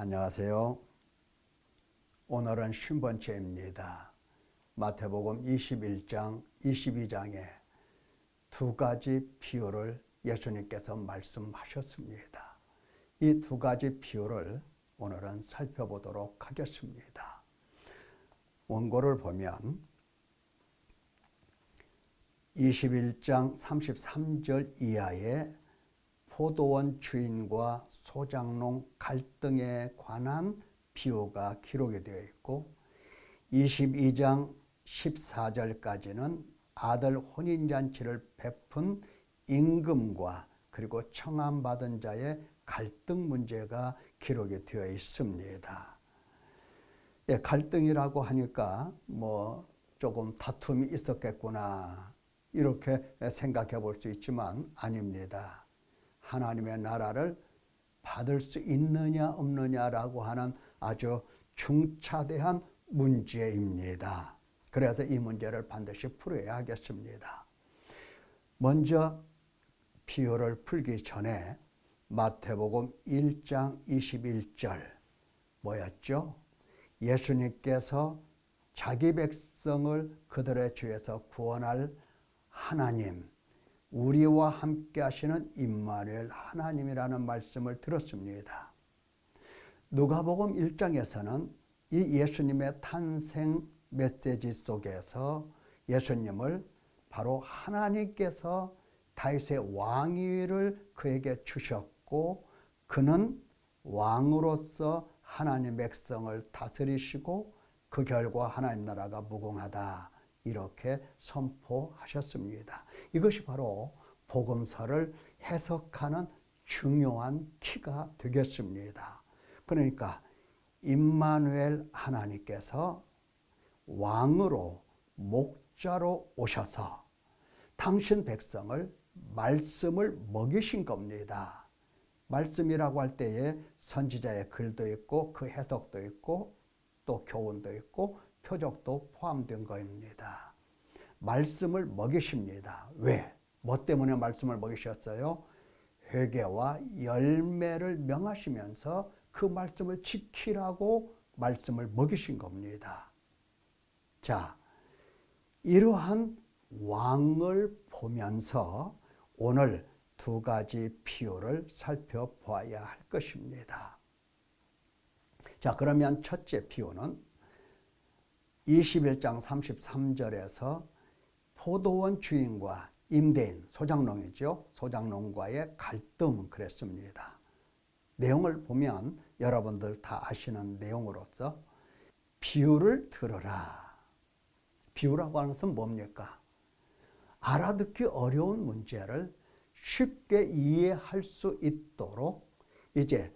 안녕하세요. 오늘은 신번째입니다. 마태복음 21장, 22장에 두 가지 비유를 예수님께서 말씀하셨습니다. 이 두 가지 비유를 오늘은 살펴보도록 하겠습니다. 원고를 보면 21장 33절 이하에 포도원 주인과 소장농 갈등에 관한 비유가 기록이 되어 있고 22장 14절까지는 아들 혼인잔치를 베푼 임금과 그리고 청함받은 자의 갈등 문제가 기록이 되어 있습니다. 예, 갈등이라고 하니까 뭐 조금 다툼이 있었겠구나 이렇게 생각해 볼 수 있지만 아닙니다. 하나님의 나라를 받을 수 있느냐 없느냐라고 하는 아주 중차대한 문제입니다. 그래서 이 문제를 반드시 풀어야 하겠습니다. 먼저 비유를 풀기 전에 마태복음 1장 21절 뭐였죠? 예수님께서 자기 백성을 그들의 죄에서 구원할 하나님, 우리와 함께 하시는 임마누엘 하나님이라는 말씀을 들었습니다. 누가복음 1장에서는 이 예수님의 탄생 메시지 속에서 예수님을 바로 하나님께서 다윗의 왕위를 그에게 주셨고 그는 왕으로서 하나님 백성을 다스리시고 그 결과 하나님 나라가 무궁하다. 이렇게 선포하셨습니다. 이것이 바로 복음서를 해석하는 중요한 키가 되겠습니다. 그러니까 임마누엘 하나님께서 왕으로 목자로 오셔서 당신 백성을 말씀을 먹이신 겁니다. 말씀이라고 할 때에 선지자의 글도 있고 그 해석도 있고 또 교훈도 있고 표적도 포함된 겁니다. 말씀을 먹이십니다. 왜? 뭐 때문에 말씀을 먹이셨어요? 회개와 열매를 명하시면서 그 말씀을 지키라고 말씀을 먹이신 겁니다. 자, 이러한 왕을 보면서 오늘 두 가지 비유를 살펴보아야 할 것입니다. 자, 그러면 첫째 비유는 21장 33절에서 포도원 주인과 임대인, 소장농이죠. 소장농과의 갈등 그랬습니다. 내용을 보면 여러분들 다 아시는 내용으로서 비유를 들어라. 비유라고 하는 것은 뭡니까? 알아듣기 어려운 문제를 쉽게 이해할 수 있도록 이제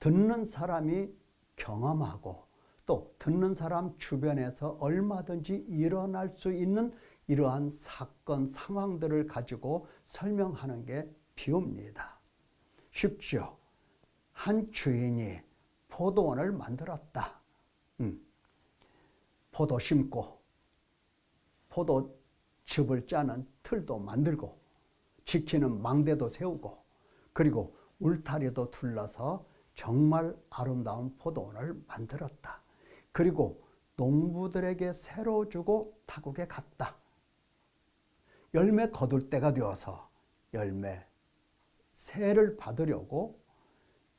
듣는 사람이 경험하고 또 듣는 사람 주변에서 얼마든지 일어날 수 있는 이러한 사건, 상황들을 가지고 설명하는 게 비유입니다. 쉽죠? 한 주인이 포도원을 만들었다. 음. 포도 심고, 포도즙을 짜는 틀도 만들고, 지키는 망대도 세우고, 그리고 울타리도 둘러서 정말 아름다운 포도원을 만들었다. 그리고 농부들에게 새로 주고 타국에 갔다. 열매 거둘 때가 되어서 열매 새를 받으려고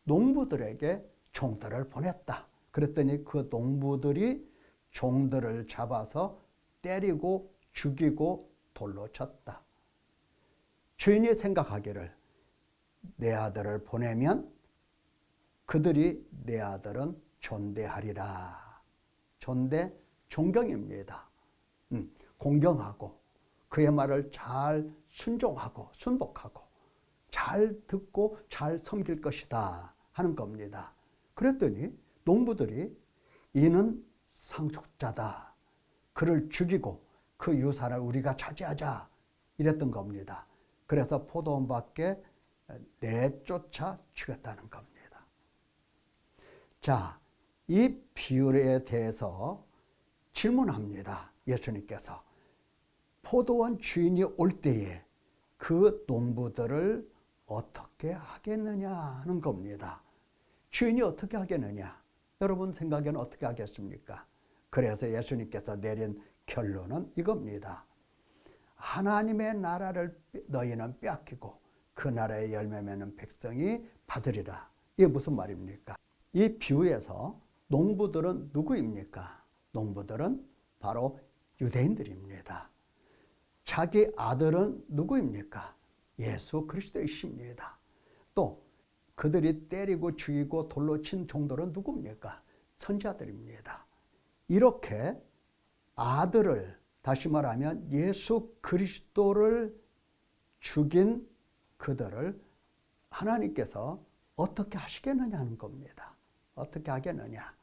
농부들에게 종들을 보냈다. 그랬더니 그 농부들이 종들을 잡아서 때리고 죽이고 돌로 쳤다. 주인이 생각하기를 내 아들을 보내면 그들이 내 아들은 존대하리라. 존대, 존경입니다. 음, 공경하고 그의 말을 잘 순종하고 순복하고 잘 듣고 잘 섬길 것이다 하는 겁니다. 그랬더니 농부들이 이는 상속자다. 그를 죽이고 그 유산을 우리가 차지하자 이랬던 겁니다. 그래서 포도원 밖에 내쫓아 죽였다는 겁니다. 자, 이 비율에 대해서 질문합니다. 예수님께서. 포도원 주인이 올 때에 그 농부들을 어떻게 하겠느냐 하는 겁니다. 주인이 어떻게 하겠느냐? 여러분 생각에는 어떻게 하겠습니까? 그래서 예수님께서 내린 결론은 이겁니다. 하나님의 나라를 너희는 빼앗기고 그 나라의 열매 맺는 백성이 받으리라. 이게 무슨 말입니까? 이 비유에서 농부들은 누구입니까? 농부들은 바로 유대인들입니다. 자기 아들은 누구입니까? 예수 그리스도이십니다. 또 그들이 때리고 죽이고 돌로 친 종들은 누굽니까? 선자들입니다. 이렇게 아들을 다시 말하면 예수 그리스도를 죽인 그들을 하나님께서 어떻게 하시겠느냐는 겁니다. 어떻게 하겠느냐?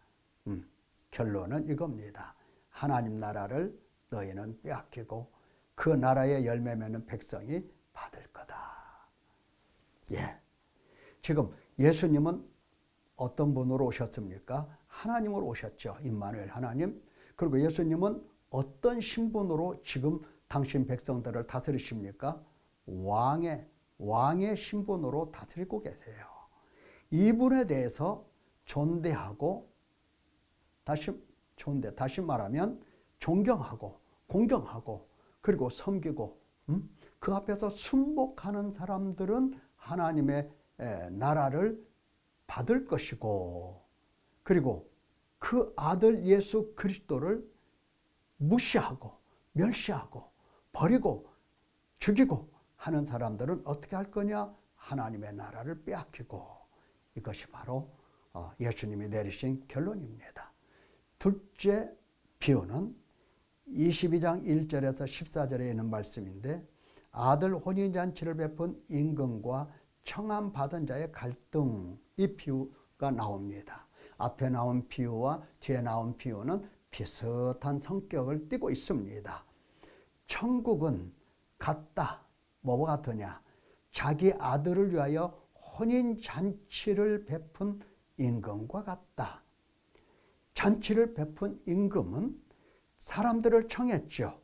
음, 결론은 이겁니다. 하나님 나라를 너희는 빼앗기고 그 나라의 열매 맺는 백성이 받을 거다. 예. 지금 예수님은 어떤 분으로 오셨습니까? 하나님으로 오셨죠. 임마누엘 하나님. 그리고 예수님은 어떤 신분으로 지금 당신 백성들을 다스리십니까? 왕의 왕의 신분으로 다스리고 계세요. 이분에 대해서 존대하고 다시 존대 다시 말하면 존경하고 공경하고 그리고 섬기고 음? 그 앞에서 순복하는 사람들은 하나님의 나라를 받을 것이고 그리고 그 아들 예수 그리스도를 무시하고 멸시하고 버리고 죽이고 하는 사람들은 어떻게 할 거냐? 하나님의 나라를 빼앗기고 이것이 바로 어, 예수님이 내리신 결론입니다. 둘째 비유는 22장 1절에서 14절에 있는 말씀인데 아들 혼인잔치를 베푼 임금과 청함 받은 자의 갈등 이 비유가 나옵니다. 앞에 나온 비유와 뒤에 나온 비유는 비슷한 성격을 띠고 있습니다. 천국은 같다. 뭐와 같으냐? 자기 아들을 위하여 혼인 잔치를 베푼 임금과 같다. 잔치를 베푼 임금은 사람들을 청했죠.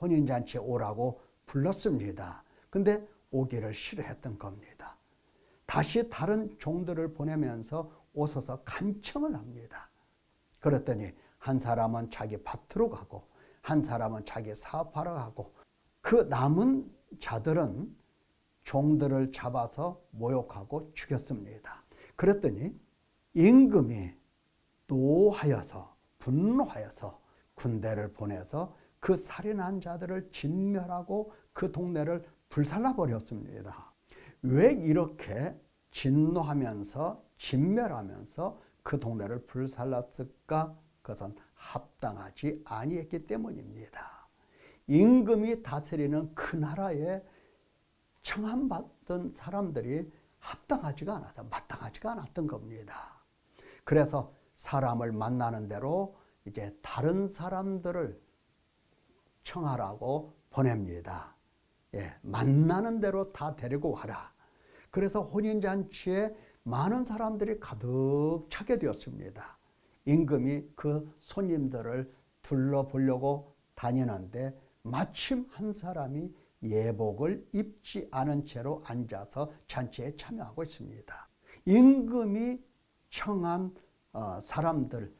혼인 잔치에 오라고 불렀습니다. 근데 오기를 싫어했던 겁니다. 다시 다른 종들을 보내면서 오소서 간청을 합니다. 그랬더니 한 사람은 자기 밭으로 가고 한 사람은 자기 사업하러 가고 그 남은 자들은 종들을 잡아서 모욕하고 죽였습니다. 그랬더니 임금이 노하여서 분노하여서 군대를 보내서 그 살인한 자들을 진멸하고 그 동네를 불살라 버렸습니다. 왜 이렇게 진노하면서 진멸하면서 그 동네를 불살랐을까? 그것은 합당하지 아니했기 때문입니다. 임금이 다스리는 그 나라에 청함받던 사람들이 합당하지가 않아서 마땅하지가 않았던 겁니다. 그래서 사람을 만나는 대로 이제 다른 사람들을 청하라고 보냅니다. 예, 만나는 대로 다 데리고 와라. 그래서 혼인잔치에 많은 사람들이 가득 차게 되었습니다. 임금이 그 손님들을 둘러보려고 다니는데 마침 한 사람이 예복을 입지 않은 채로 앉아서 잔치에 참여하고 있습니다. 임금이 청한 어, 사람들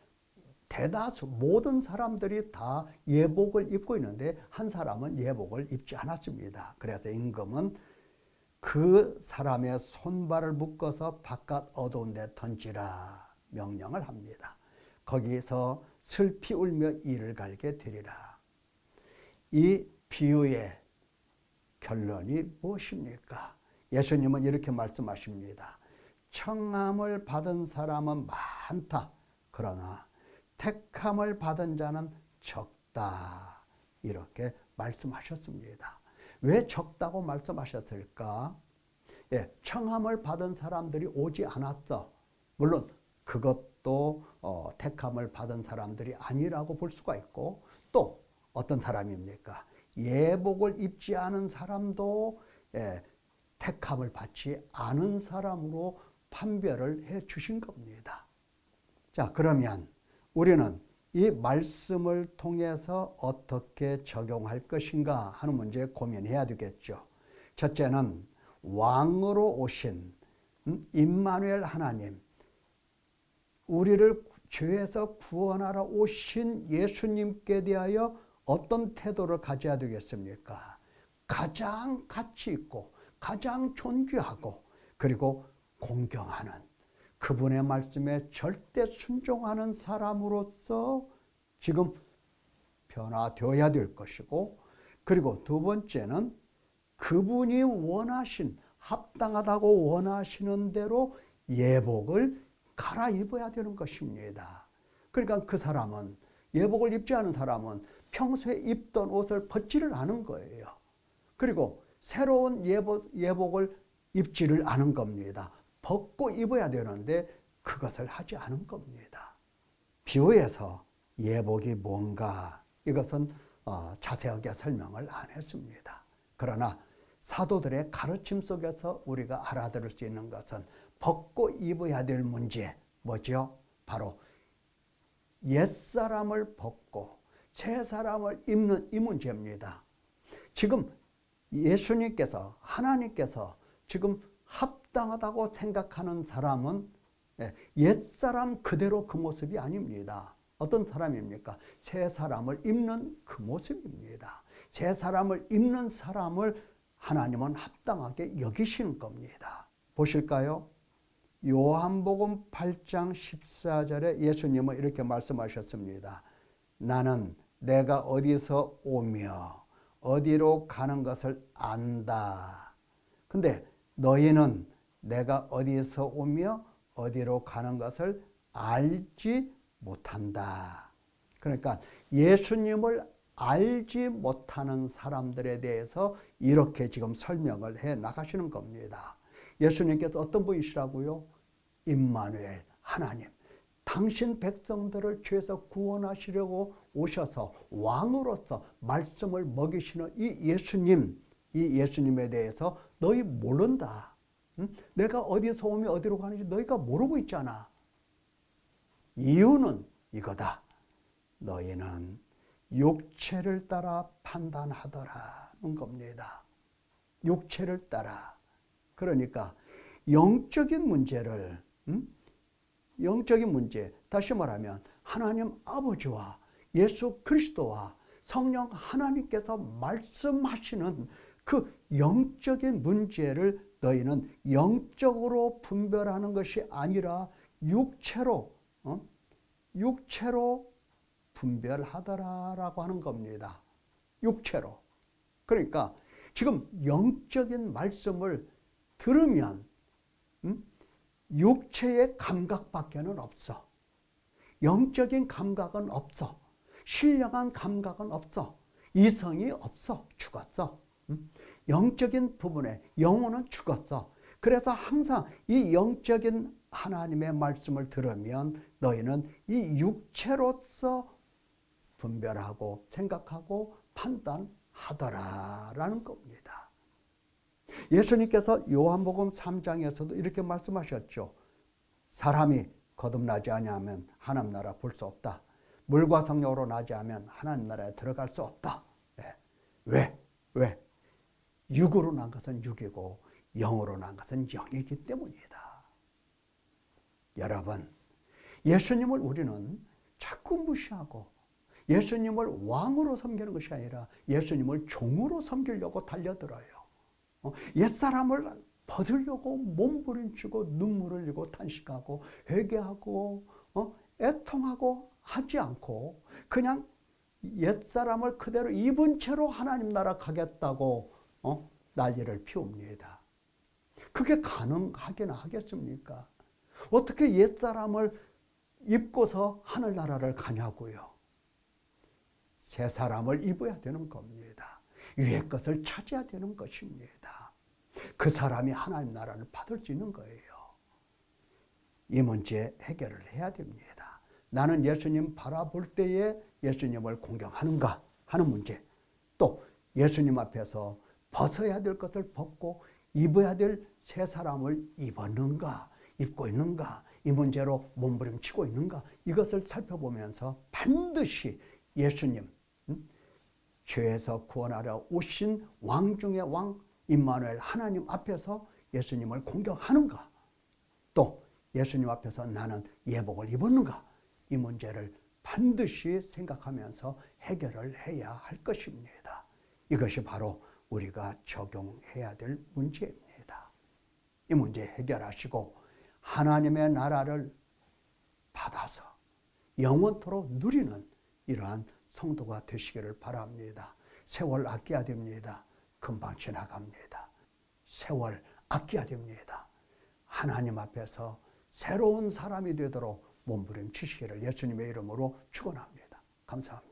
대다수 모든 사람들이 다 예복을 입고 있는데 한 사람은 예복을 입지 않았습니다. 그래서 임금은 그 사람의 손발을 묶어서 바깥 어두운 데 던지라 명령을 합니다. 거기서 슬피 울며 이를 갈게 되리라. 이 비유의 결론이 무엇입니까? 예수님은 이렇게 말씀하십니다. 청함을 받은 사람은 많다. 그러나 택함을 받은 자는 적다. 이렇게 말씀하셨습니다. 왜 적다고 말씀하셨을까? 예, 청함을 받은 사람들이 오지 않았어. 물론 그것도 어, 택함을 받은 사람들이 아니라고 볼 수가 있고 또 어떤 사람입니까? 예복을 입지 않은 사람도 예, 택함을 받지 않은 사람으로 판별을 해 주신 겁니다. 자, 그러면 우리는 이 말씀을 통해서 어떻게 적용할 것인가 하는 문제 고민해야 되겠죠. 첫째는 왕으로 오신 음, 임마누엘 하나님, 우리를 죄에서 구원하러 오신 예수님께 대하여 어떤 태도를 가져야 되겠습니까? 가장 가치 있고 가장 존귀하고 그리고 공경하는 그분의 말씀에 절대 순종하는 사람으로서 지금 변화되어야 될 것이고 그리고 두 번째는 그분이 원하신 합당하다고 원하시는 대로 예복을 갈아입어야 되는 것입니다. 그러니까 그 사람은 예복을 입지 않은 사람은 평소에 입던 옷을 벗지를 않은 거예요. 그리고 새로운 예복, 예복을 입지를 않은 겁니다. 벗고 입어야 되는데 그것을 하지 않은 겁니다. 비유에서 예복이 뭔가 이것은 어, 자세하게 설명을 안 했습니다. 그러나 사도들의 가르침 속에서 우리가 알아들을 수 있는 것은 벗고 입어야 될 문제 뭐죠? 바로 옛사람을 벗고 새 사람을 입는 이 문제입니다. 지금 예수님께서 하나님께서 지금 합 당하다고 생각하는 사람은 예, 옛사람 그대로 그 모습이 아닙니다. 어떤 사람입니까? 새 사람을 입는 그 모습입니다. 새 사람을 입는 사람을 하나님은 합당하게 여기시는 겁니다. 보실까요? 요한복음 8장 14절에 예수님은 이렇게 말씀하셨습니다. 나는 내가 어디서 오며 어디로 가는 것을 안다. 근데 너희는 내가 어디서 오며 어디로 가는 것을 알지 못한다. 그러니까 예수님을 알지 못하는 사람들에 대해서 이렇게 지금 설명을 해 나가시는 겁니다. 예수님께서 어떤 분이시라고요? 임마누엘 하나님. 당신 백성들을 죄에서 구원하시려고 오셔서 왕으로서 말씀을 먹이시는 이 예수님, 이 예수님에 대해서 너희 모른다. 응? 내가 어디서 오면 어디로 가는지 너희가 모르고 있잖아. 이유는 이거다. 너희는 육체를 따라 판단하더라는 겁니다. 육체를 따라. 그러니까 영적인 문제를 음? 영적인 문제 다시 말하면 하나님 아버지와 예수 그리스도와 성령 하나님께서 말씀하시는 그 영적인 문제를 너희는 영적으로 분별하는 것이 아니라 육체로 어? 육체로 분별하더라라고 하는 겁니다. 육체로. 그러니까 지금 영적인 말씀을 들으면 음? 육체의 감각밖에는 없어. 영적인 감각은 없어. 신령한 감각은 없어. 이성이 없어. 죽었어. 음? 영적인 부분에 영혼은 죽었어. 그래서 항상 이 영적인 하나님의 말씀을 들으면 너희는 이 육체로서 분별하고 생각하고 판단하더라라는 겁니다. 예수님께서 요한복음 3장에서도 이렇게 말씀하셨죠. 사람이 거듭나지 아니하면 하나님 나라 볼 수 없다. 물과 성령으로 나지 않으면 하나님 나라에 들어갈 수 없다. 네. 왜? 왜? 육으로 난 것은 육이고 영으로 난 것은 영이기 때문이다. 여러분, 예수님을 우리는 자꾸 무시하고 예수님을 왕으로 섬기는 것이 아니라 예수님을 종으로 섬기려고 달려들어요. 어, 옛사람을 벗으려고 몸부림치고 눈물을 흘리고 탄식하고 회개하고 어, 애통하고 하지 않고 그냥 옛사람을 그대로 입은 채로 하나님 나라 가겠다고 어, 난리를 피웁니다. 그게 가능하긴 하겠습니까? 어떻게 옛사람을 입고서 하늘나라를 가냐고요. 새 사람을 입어야 되는 겁니다. 위의 것을 찾아야 되는 것입니다. 그 사람이 하나님 나라를 받을 수 있는 거예요. 이 문제 해결을 해야 됩니다. 나는 예수님 바라볼 때에 예수님을 공경하는가 하는 문제. 또 예수님 앞에서 벗어야 될 것을 벗고 입어야 될 새 사람을 입었는가 입고 있는가, 이 문제로 몸부림치고 있는가, 이것을 살펴보면서 반드시 예수님, 음? 죄에서 구원하려 오신 왕 중의 왕, 임마누엘 하나님 앞에서 예수님을 공경하는가, 또 예수님 앞에서 나는 예복을 입었는가? 이 문제를 반드시 생각하면서 해결을 해야 할 것입니다. 이것이 바로 우리가 적용해야 될 문제입니다. 이 문제 해결하시고 하나님의 나라를 받아서 영원토록 누리는 이러한 성도가 되시기를 바랍니다. 세월 아껴야 됩니다. 금방 지나갑니다. 세월 아껴야 됩니다. 하나님 앞에서 새로운 사람이 되도록 몸부림치시기를 예수님의 이름으로 축원합니다. 감사합니다.